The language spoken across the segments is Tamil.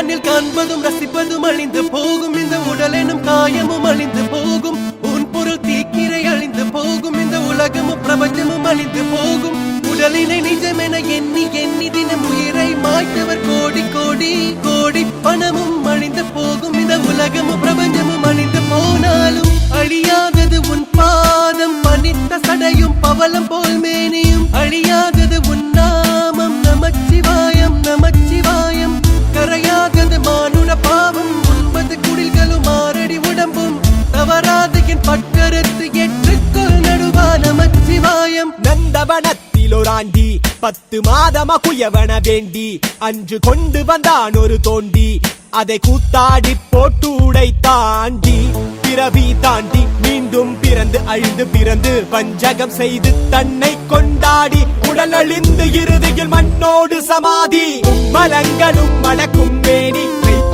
கண்ணில் காண்பதும் ரசிப்பதும் அழிந்து போகும். இந்த உடலெனும் காயமும் அழிந்து போகும். உன் பொருள் தீக்கிரை அழிந்து போகும். இந்த உலகமும் பிரபஞ்சமும் அழிந்து போகும். உடலினை நிஜமென எண்ணி எண்ணி தினம் உயிரை மாய்த்தவர் கோடி கோடி கோடி பணமும் அழிந்து போகும். இந்த உலகமும் பிரபஞ்சமும் அழிந்து போனாலும் பத்து மாதமா குயவன வேண்டி அன்று கொண்டு வந்தான் ஒரு தோண்டி. அதை கூத்தாடி போட்டு உடை தாண்டி பிறவி தாண்டி மீண்டும் பிறந்து அழிந்து பிறந்து வஞ்சகம் செய்து தன்னை கொண்டாடி. உடல் அழிந்து இறுதியில் மண்ணோடு சமாதி. மலங்களும் மணக்கும் மேனி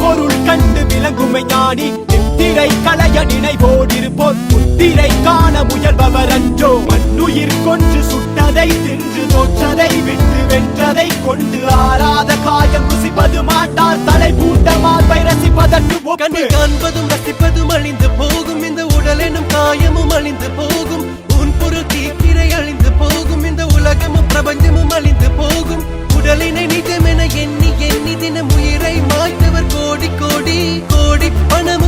பொருள் கண்டு விளங்குமை ஞானி திரை களைய நினைவோடிருப்போர் திரை காண முயல்பவர் அன்றோ. மண்ணுயிர் கொன்று சுட்டதை தின்று தோற்றதை விட்டு வென்றதை கொண்டு ஆறாத காயம் ருசிப்பது மாட்டார். தலை பூட்ட மார்பை ரசிப்பதற்கு ஒப்பு. காண்பதும் ரசிப்பதும் அழிந்து போகும். இந்த உடல் எனும் காயமும் அழிந்து போகும். உன் பொருள் தீக்கிரை அழிந்து போகும். இந்த உலகமும் பிரபஞ்சமும் அழிந்து போகும். உடலினை நிஜமென எண்ணி எண்ணி தினம் உயிரை மாய்த்தவர். கோடி கோடி கோடி பணமும்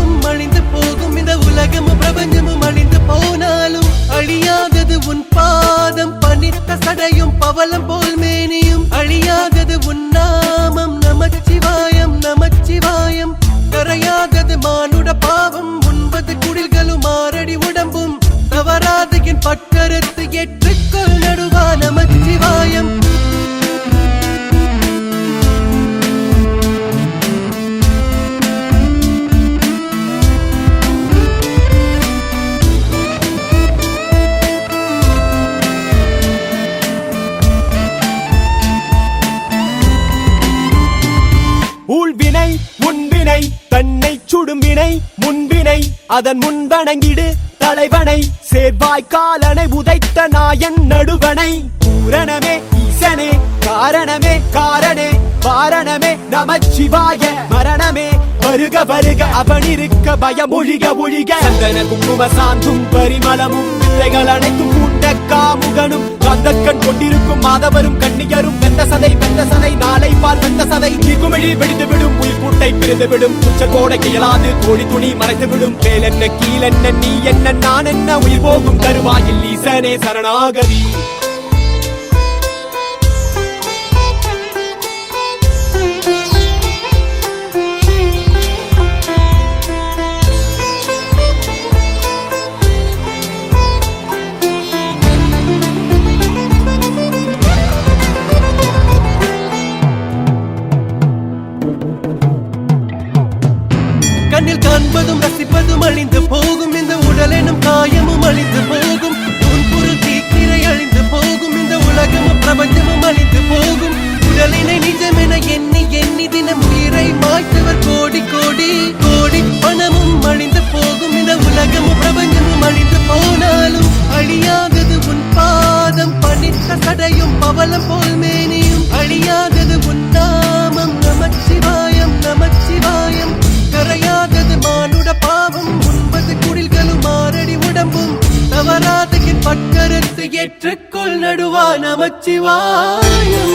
அதன் முன் வணங்கிடு தலைவனை. சேர்வாய் காலனை உதைத்த நாயன் நடுவனை. பூரணமே ஈசனே காரணமே காரணே வாரணமே நமச்சிவாய வருக வருக அவன் இருக்க பயம் ஒழிக ஒழிக. சந்தன குங்கும சாந்தும் பரிமளமும் பிள்ளைகள் அனைத்தும் கூட்ட காமுகனும். கந்தக்கண் கொண்டிருக்கும் மாதவரும் கண்ணியரும் வெந்த சதை வெந்த சதை நாளை பால் வெந்த சதை. குமிழி வெடித்து விடும் புல் கூட்டை பிரிந்து விடும். உச்ச கோடை இயலாது கோழி துணி மறைத்து விடும். மேலென்ன கீழென்ன நீ என்ன நான் என்ன உயிர் போகும் தருவாயில் ஈசனே சரணாகதி. கண்ணில் காண்பதும் ரசிப்பதும் அழிந்து போகும். இந்த உடலெனும் காயமும் அழிந்து போகும். உன் பொருள் தீக்கிரை அழிந்து போகும். இந்த உலகமும் பிரபஞ்சமும் அழிந்து போகும். உடலினை நிஜமென எண்ணி எண்ணி தினம் உயிரை மாய்த்தவர் கோடி கோடி கோடி. பணமும் அழிந்து போகும். இந்த உலகமும் பிரபஞ்சமும் அழிந்து போனாலும் அழியாதது உன் பாதம். பணித்த கடையும் பவலம் போல் மேனியும். அழியாதது வக்கரத்து ஏற்றுக்கொள் நடுவா நமச்சிவாயம்.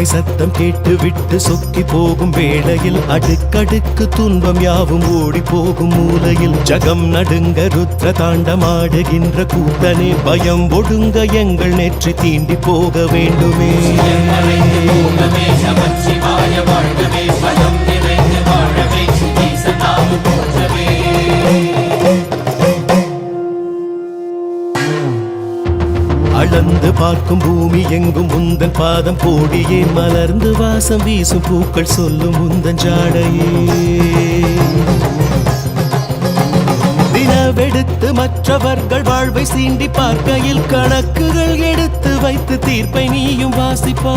வாழ்க்கை சத்தம் கேட்டு விட்டு சொக்கி போகும் வேளையில் அடுக்கடுக்கு துன்பம் யாவும் ஓடி போகும் மூலையில் ஜகம் நடுங்க ருத்ர தாண்டமாடுகின்ற கூட்டனே பயம் ஒடுங்க எங்கள் நெற்றி தீண்டி போக வேண்டுமே போகவே நமச்சிவாய நிறைந்து வாழவே அளந்து பார்க்கும் பூமி எங்கும் உந்தன் பாதம் போடியே மலர்ந்து வாசம் வீசும் பூக்கள் சொல்லும் உந்தன் ஜாடையே. தினவெடுத்து மற்றவர்கள் வாழ்வை சீண்டி பார்க்கையில் கணக்குகள் எடுத்து வைத்து தீர்ப்பை நீயும் வாசிப்பார்.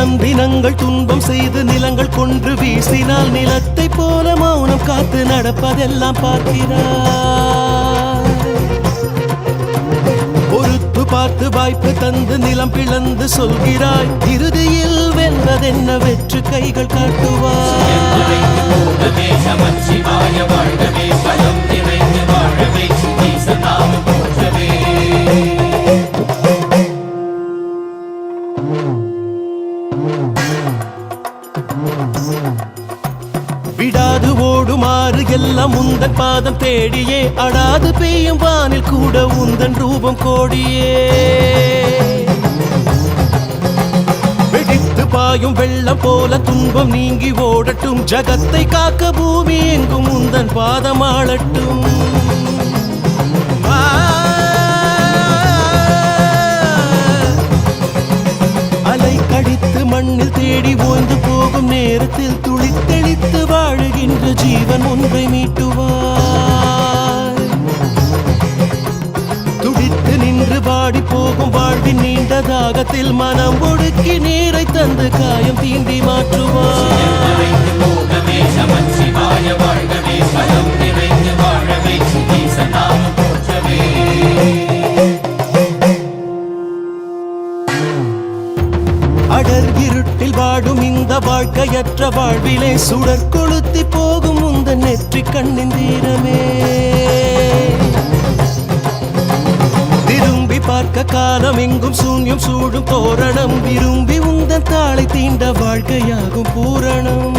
தினம் தினங்கள் துன்பம் செய்து நிலங்கள் கொன்று வீசினால் நிலத்தை போல மௌனம் காத்து நடப்பதெல்லாம் பார்க்கிறார் பொறுத்து பார்த்து வாய்ப்பு தந்து நிலம் பிளந்து சொல்கிறாய். இறுதியில் வெல்வதென்ன வெற்று கைகள் காட்டுவார் எல்லாம் உந்தன் பாதம் தேடியே அடாது பெய்யும் வானில் கூட உந்தன் ரூபம் கோடியே. வெடித்து பாயும் வெள்ளம் போல துன்பம் நீங்கி ஓடட்டும் ஜகத்தை காக்க பூமி எங்கும் உந்தன் பாதம் அடித்து மண்ணில் தேடி ஓய்ந்து போகும் நேரத்தில் துளித்தெளித்து வாழுகின்ற ஜீவன் ஒன்றை மீட்டுவார் துடித்து நின்று பாடி போகும் வாழ்வின் நீண்ட தாகத்தில் மனம் ஒடுக்கி நீரை தந்து காயம் தீண்டி மாற்றுவார் போகவே நமச்சிவாய வாழ்கவே பலம் நிறைந்து வாழவே ஈசனாமம் போற்றவே. வாழ்க்கையற்ற வாழ்விலே சுடர் கொளுத்தி போகும் உந்த நெற்றி கண்ணின் தீரமே. திரும்பி பார்க்க காலம் எங்கும் சூன்யம் சூடும் தோரணம். விரும்பி உந்த தாளை தீண்ட வாழ்க்கையாகும் பூரணம்.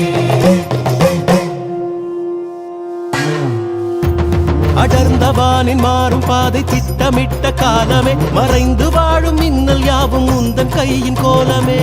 மாறும் பாதை திட்டமிட்ட காலமே. மறைந்து வாழும் மின்னல் யாவும் உந்தன் கையின் கோலமே.